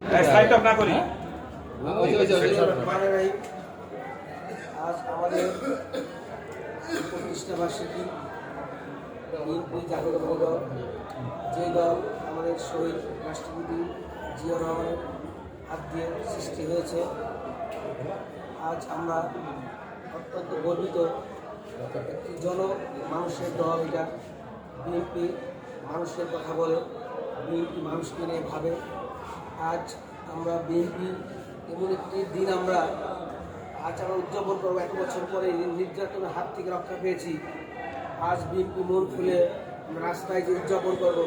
না করি? মানে আজ আমাদের প্রতিষ্ঠা বার্ষিকী। বিএনপি জাতীয় দল যে দল আমাদের শহীদ রাষ্ট্রপতি জিয়া রহমানের হাত দিয়ে সৃষ্টি হয়েছে আজ আমরা অত্যন্ত গর্বিত একটি জন মানুষের দল এটা। বিএনপি মানুষের কথা বলে বিএনপি মানুষকে নিয়ে ভাবে। আজ আমরা বিএনপি, এমন একটি দিন আমরা আজ আমরা উদযাপন করব। এক বছর পরে নির্যাতনের হাত থেকে রক্ষা পেয়েছি। আজ বিএনপি মন খুলে রাস্তায় যে উদযাপন করব,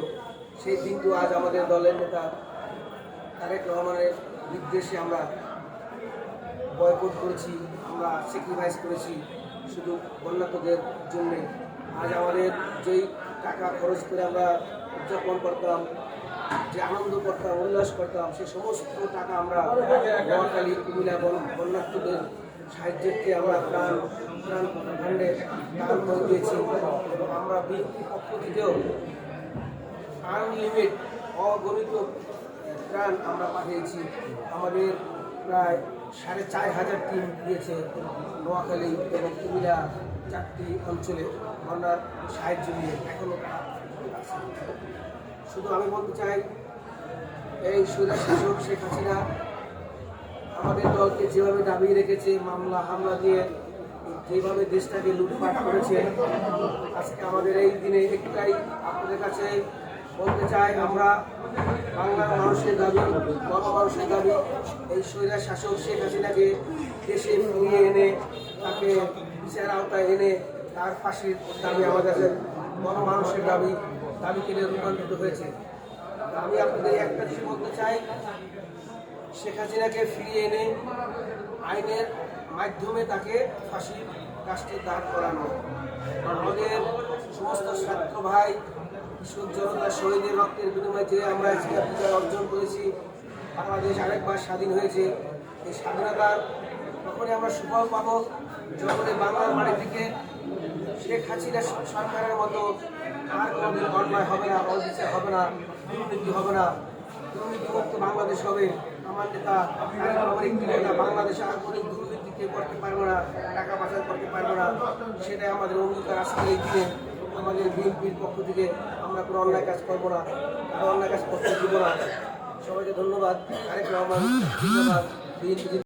সেই দিনটি আজ আমাদের দলের নেতা তারেক রহমানের নির্দেশে আমরা বয়কট করেছি, আমরা স্যাক্রিফাইস করেছি শুধু বন্যাতদের জন্যে। আজ আমাদের যেই টাকা খরচ করে আমরা উদযাপন করতাম যে আনন্দ করতাম, উল্লাস করতাম, সে সমস্ত টাকা আমরা নোয়াখালী, কুমিল্লা বন- বন্যার্থদের সাহায্যকে আমরা প্রাণ প্রাণ ভাণ্ডে দান করে দিয়েছি। এবং আমরা পক্ষ থেকেও আনলিমিট অগণিত প্রাণ আমরা পাঠিয়েছি। আমাদের প্রায় সাড়ে চার হাজার টিম দিয়েছে নোয়াখালী এবং কুমিল্লা চারটি অঞ্চলে বন্যার সাহায্য নিয়ে এখনও শুধু আমি বলতে চাই, এই সুরা শাসক শেখ হাসিনা আমাদের দলকে যেভাবে দাবিয়ে রেখেছে, মামলা, হামলা দিয়ে যেভাবে দেশটাকে লুটপাট করেছে, আজকে আমাদের এই দিনে একটাই আপনাদের কাছে বলতে চাই, আমরা বাংলার মানুষের দাবি বড় গণমানুষের দাবি, এই স্বৈরা শাসক শেখ হাসিনাকে দেশে ফিরিয়ে এনে, তাকে বিচার আওতায় এনে তার ফাঁসির দাবি আমাদের বড় মানুষের দাবি। নিয়ে রূপান্তরিত হয়েছে। আমি আপনাদের একটা জিনিস বলতে চাই, শেখ হাসিনাকে ফিরিয়ে এনে আইনের মাধ্যমে তাকে ফাঁসির কাজটি দাঁড় করানো। আমাদের সমস্ত ছাত্র ভাই, কৃষক জনতা, শহীদের রক্তের বিনিময়ে যে আমরা আজকে অর্জন করেছি, বাংলাদেশ আরেকবার স্বাধীন হয়েছে। এই স্বাধীনতার তখনই আমরা সুফল পাবো যখন বাংলার মাটি থেকে শেখ হাসিনা সরকারের মতো আর কোনোদিন অন্যায় হবে না অবিচার হবে না, দুর্নীতি হবে না দুর্নীতিমুক্ত বাংলাদেশ হবে। আমার নেতা বাংলাদেশে আর কোনো দুর্নীতি কেউ করতে পারব না, টাকা পাচার করতে পারব না, সেটাই আমাদের অঙ্গীকার এই দিনে। আমাদের বিএনপির পক্ষ থেকে আমরা কোনো অন্যায় কাজ করব না অন্যায় কাজ করতে দিব না। সবাইকে ধন্যবাদ। তারেক রহমান ধন্যবাদ। বিএনপি